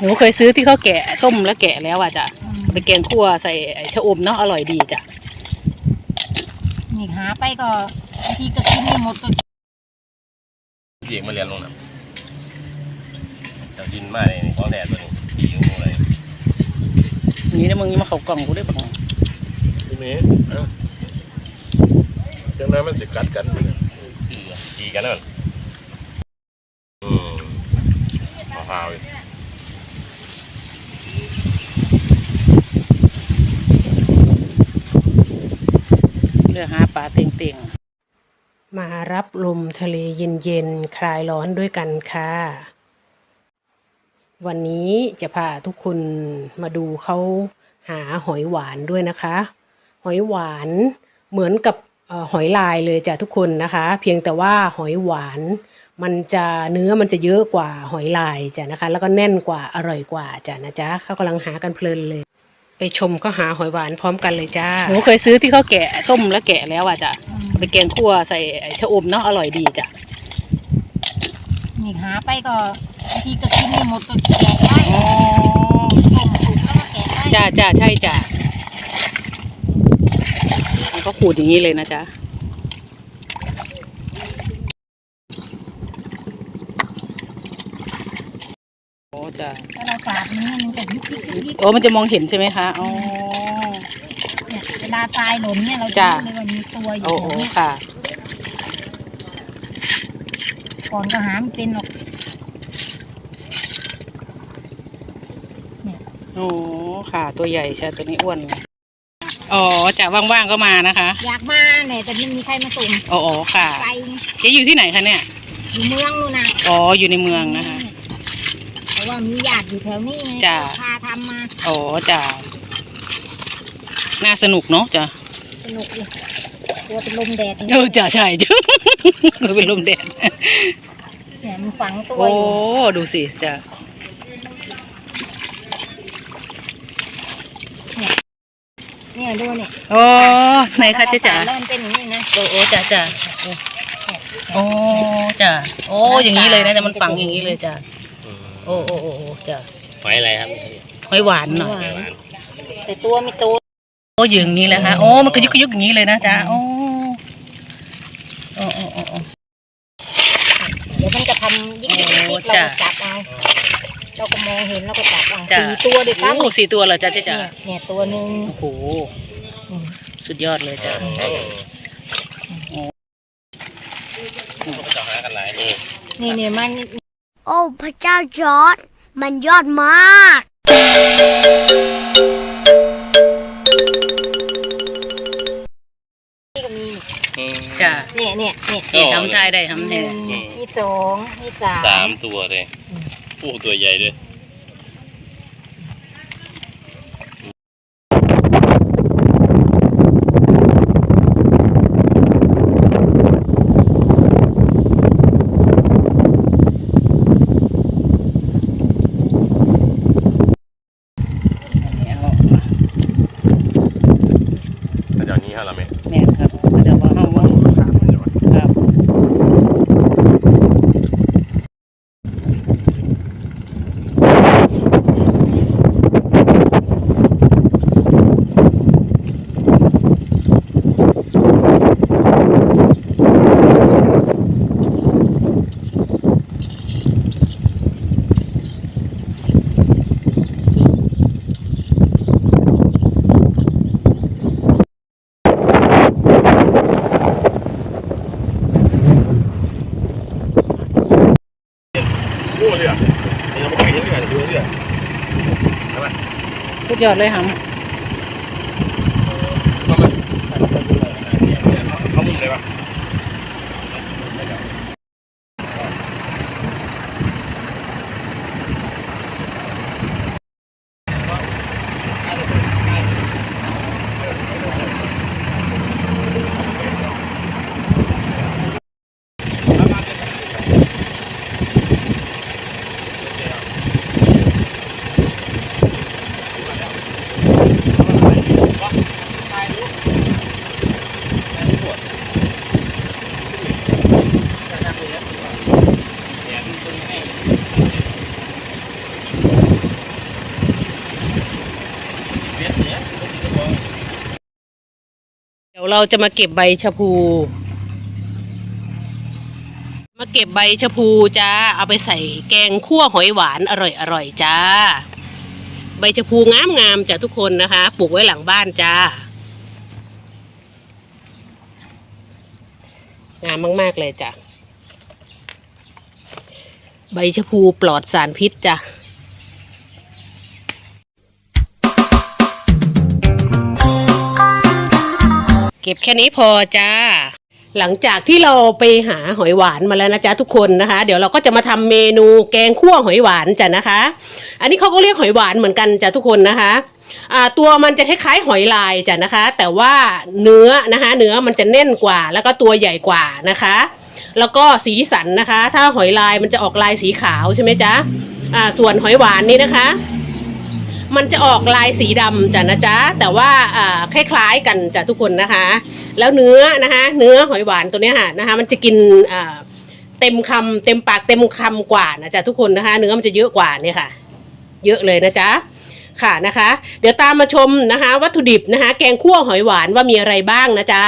หนูเคยซื้อที่เขาแกะต้มแล้วแกะแล้วอะจ้ะอืมไปแกงคั่วใส่ไอ้ชะอมเนาะอร่อยดีจ้ะนี่หาไปก็บางทีก็กินไม่หมดก็เสียงมาเรียนลงนะเดี๋ยวดินมาเนี่ยของแท้ตัวนี้ยิงเลยอย่างนี้นะมึงมาเขากล่องกูได้ปะทีนี้เอ้าจังนั้นมันจะกัดกันไปเนี่ยคือดีกันนั่นอืมมะพร้าวอีก เรือหา ปลาเต่งๆ มารับลมทะเลเย็นๆ คลายร้อนด้วยกันค่ะ วันนี้จะพาทุกคนมาดูเขาหาหอยหวานด้วยนะคะ หอยหวานเหมือนกับออหอยลายเลยจ้ะทุกคนนะคะ เพียงแต่ว่าหอยหวานมันจะเนื้อมันจะเยอะกว่าหอยลายจ้ะนะคะ แล้วก็แน่นกว่าอร่อยกว่าจ้ะนะจ๊ะเขากำลังหากันเพลินเลย ไปชมก็หาหอยหวานพร้อมกันเลยจ้าหนูเคยซื้อที่เขาแกะต้มแล้วแกะแล้วอะจ้ะอืมไปแกงคั่วใส่ไอ้ชะอมเนาะอร่อยดีจ้ะนี่หาไปก็บางทีก็กินไม่หมดก็แกะได้อ๋อต้มสุกแล้วก็แกะได้จ้าจ้าใช่จ้ะมันก็ขูดอย่างนี้เลยนะจ๊ะ จ้ะถ้าเราสาดนี้มันจะยุบยิบยุบยิบโอ้มันจะมองเห็นใช่ไหมคะอ๋อ เนี่ยเวลาตายหล่นเนี่ยเราจ้ะ รู้เลยว่ามีตัวอยู่โอ้แถโอ้วนี้ค่ะ ก่อนก็หาไม่เป็นหรอกโอ้ค่ะ ตัวใหญ่ใช่ตัวนี้อ้วนอ๋อจ้ะว่างๆก็มานะคะอยากมาเนี่ยแต่ไม่มีใครมาส่งอ๋ออ๋อค่ะไกลเจ๊อยู่ที่ไหนคะเนี่ยอยู่เมืองนู่นนะอ๋ออยู่ในเมืองนะคะเพราะ ว่ามีญาติอยู่แถวนี้ไงจ้ะ พาทำมาอ๋อจ้ะน่าสนุกเนาะจ้ะสนุกเลยกลัวเป็นลมแดดอย่างเอนี้อจ้ะใช่จ้ะเป็นลมแดดเนี่ยมันฝังตัวโอ้อยู่ดูสิจ้ะเนี่ยดูเนี่ยโอ้ไหนคะเจ๊จ๋าเริ่มเป็นอย่างนี้นะโอ้โอ้จ้ะจ้ะโอ้จ้ะโอ้อย่างนี้เลยนะแต่มันฝังอย่างนี้เลยจ้ะอืม โอ้โอ้โอ้โอ้จ้ะหอยอะไรครับหอยหวานหน่อยหอยหวานแต่ตัวไม่โตโอ้อยู่อย่างนี้เลยฮะโอ้มันก็ยุกยุกอย่างนี้เลยนะจ๊ะโอ้โอ้โอ้โอ้โอ้เดี๋ยวมันจะทำยิกยิกยิกยิกโอ้เราจ้ะก็จับเอาเราก็มองเห็นเราก็จับเอาจ้ะสี่ตัวเด็กครับโอ้สี่ตัวเหรอจ๊ะเจ๊จ๋าเนี่ยเนี่ยตัวหนึ่งโอ้โหอืมสุดยอดเลยจ้ะจะหากันหลายเออนี่เนี่ยมัน โอ้พระเจ้าจอร์ดมันยอดมาก นี่ก็มี อืมจ้ะเนี่ยเนี่ยเนี่ยโอ้ทำใจได้ทำหแน่นึ่งนี่สองนี่สามสามตัวเลยโอ้ตัวใหญ่ด้วย แต่อย่างนี้ฮะเราไม่ แน่นครับเดี๋ยวว่าห้องว่า ถามมันจะว่า ครับโอ้เรือนี่เราไปเห็นเรือดูเรือ สุดยอดเลยครับ มามาเขามุมเลยปะ น เราจะมาเก็บใบชะพู มาเก็บใบชะพูจ้า เอาไปใส่แกงคั่วหอยหวานอร่อยอร่อยจ้า ใบชะพูงามงามๆจ้ะทุกคนนะคะ ปลูกไว้หลังบ้านจ้า งามมาก ๆ เลยจ้ะ ใบชะพูปลอดสารพิษจ้ะ เก็บแค่นี้พอจ้า หลังจากที่เราไปหาหอยหวานมาแล้วนะจ๊ะทุกคนนะคะ เดี๋ยวเราก็จะมาทำเมนูแกงคั่วหอยหวานจ้ะนะคะ อันนี้เขาก็เรียกหอยหวานเหมือนกันจ้ะทุกคนนะคะตัวมันจะคล้ายๆหอยลายจ้ะนะคะ แต่ว่าเนื้อนะคะเนื้อมันจะแน่นกว่า แล้วก็ตัวใหญ่กว่านะคะ แล้วก็สีสันนะคะ ถ้าหอยลายมันจะออกลายสีขาวใช่ไหมจ๊ะส่วนหอยหวานนี่นะคะ มันจะออกลายสีดำจ้ะนะจ๊ะ แต่ว่าอ่าคล้ายๆกันจ้ะทุกคนนะคะ แล้วเนื้อนะคะ เนื้อหอยหวานตัวนี้ค่ะนะคะ มันจะกินอ่าเต็มคำเต็มปากเต็มคำกว่านะจ๊ะทุกคนนะคะ เนื้อมันจะเยอะกว่าเนี่ยค่ะ เยอะเลยนะจ๊ะค่ะนะคะ เดี๋ยวตามมาชมนะคะ วัตถุดิบนะคะ แกงคั่วหอยหวานว่ามีอะไรบ้างนะจ๊ะ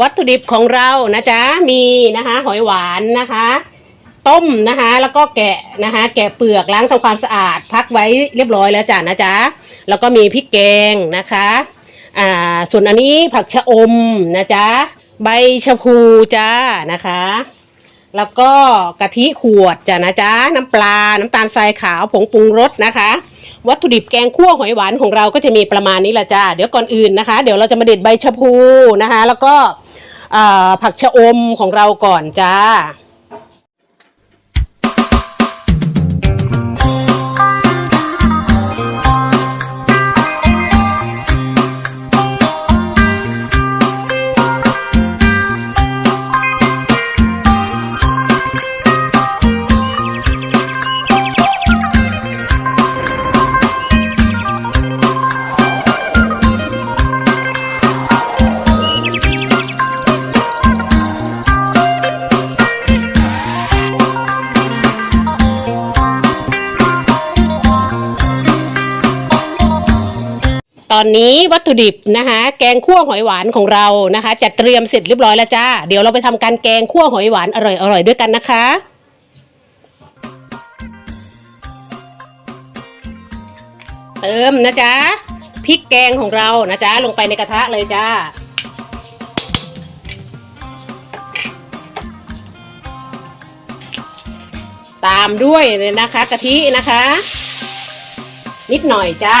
วัตถุดิบของเรานะจ๊ะมีนะคะ หอยหวานนะคะ ต้มนะคะ แล้วก็แกะนะคะ แกะเปลือกล้างทำความสะอาด พักไว้เรียบร้อยแล้วจ้ะนะจ๊ะแล้วก็มีพริกแกงนะคะอ่าส่วนอันนี้ผักชะอมนะจ๊ะใบชะพูจ้านะคะ แล้วก็กะทิขวดจ้ะนะจ๊ะน้ำปลา น้ำตาลทรายขาวผงปรุงรสนะคะ วัตถุดิบแกงคั่วหอยหวานของเราก็จะมีประมาณนี้ละจ้าเดี๋ยวก่อนอื่นนะคะ เดี๋ยวเราจะมาเด็ดใบชะพูนะคะ แล้วก็ผักชะอมของเราก่อนจ้า ตอนนี้วัตถุดิบนะคะ แกงคั่วหอยหวานของเรานะคะ จัดเตรียมเสร็จเรียบร้อยแล้วจ้า เดี๋ยวเราไปทำการแกงคั่วหอยหวานอร่อยๆด้วยกันนะคะเติมนะจ๊ะพริกแกงของเรานะจ๊ะลงไปในกระทะเลยจ้าตามด้วยเลยนะคะ กะทินะคะ นิดหน่อยจ้า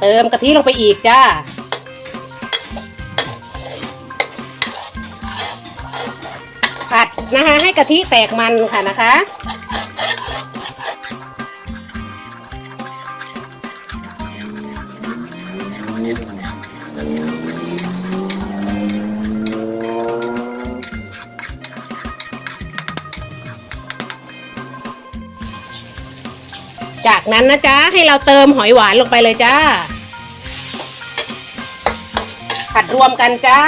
เติมกะทิลงไปอีกจ้า ผัดนะคะให้กะทิแตกมันค่ะนะคะ จากนั้นนะจ๊ะให้เราเติมหอยหวานลงไปเลยจ้า ผัดรวมกันจ้า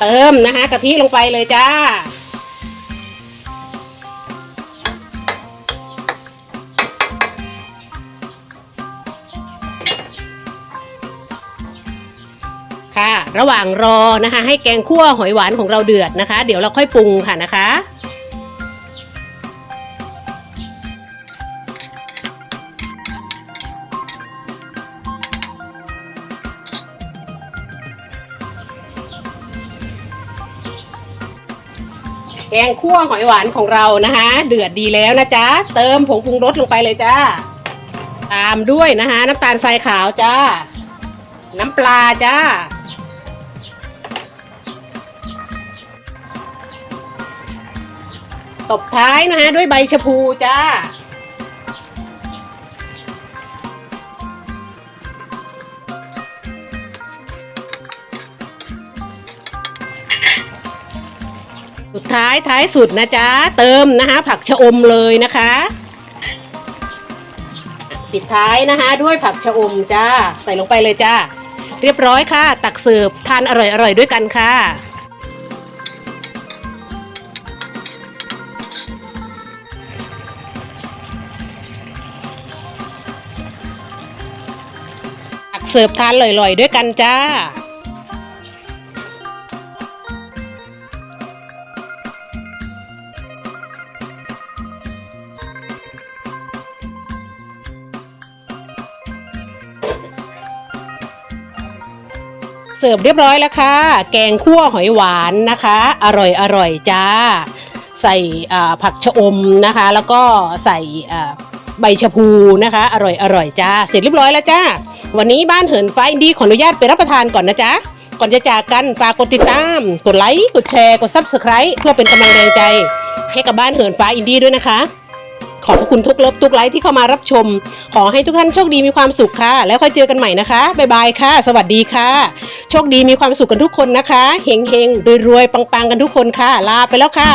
เติมนะคะกะทิลงไปเลยจ้า ระหว่างรอนะคะ ให้แกงคั่วหอยหวานของเราเดือดนะคะ เดี๋ยวเราค่อยปรุงค่ะนะคะแกงคั่วหอยหวานของเรานะคะ เดือดดีแล้วนะจ๊ะ เติมผงปรุงรสลงไปเลยจ้าตามด้วยนะคะ น้ำตาลทรายขาวจ้า น้ำปลาจ้า ตบท้ายนะคะด้วยใบชะพูจ้า สุดท้ายท้ายสุดนะจ๊ะ เติมนะคะ ผักชะอมเลยนะคะ ปิดท้ายนะคะ ด้วยผักชะอมจ้า ใส่ลงไปเลยจ้า เรียบร้อยค่ะ ตักเสิร์ฟทานอร่อยๆด้วยกันค่ะ เสิร์ฟทานอร่อยๆด้วยกันจ้าเสิร์ฟเรียบร้อยแล้วค่ะ แกงคั่วหอยหวานนะคะ อร่อยอร่อยจ้า ใส่ผักชะอมนะคะ แล้วก็ใส่ใบชะพูนะคะ อร่อยอร่อยจ้า เสร็จเรียบร้อยแล้วจ้า วันนี้บ้านเหินฟ้าอินดี้ขออนุญาตไปรับประทานก่อนนะจ๊ะ ก่อนจะจากกันฝากกดติดตาม กดไลค์ กดแชร์ กด Subscribe เพื่อเป็นกำลังแรงใจ ให้กับบ้านเหินฟ้าอินดี้ด้วยนะคะ ขอบพระคุณทุกเลิฟทุกไลค์ที่เข้ามารับชม ขอให้ทุกท่านโชคดีมีความสุขค่ะ แล้วค่อยเจอกันใหม่นะคะ บ๊ายบายค่ะ สวัสดีค่ะ โชคดีมีความสุขกันทุกคนนะคะ เฮงเฮงรวยรวยๆปังกันทุกคนค่ะ ลาไปแล้วค่ะ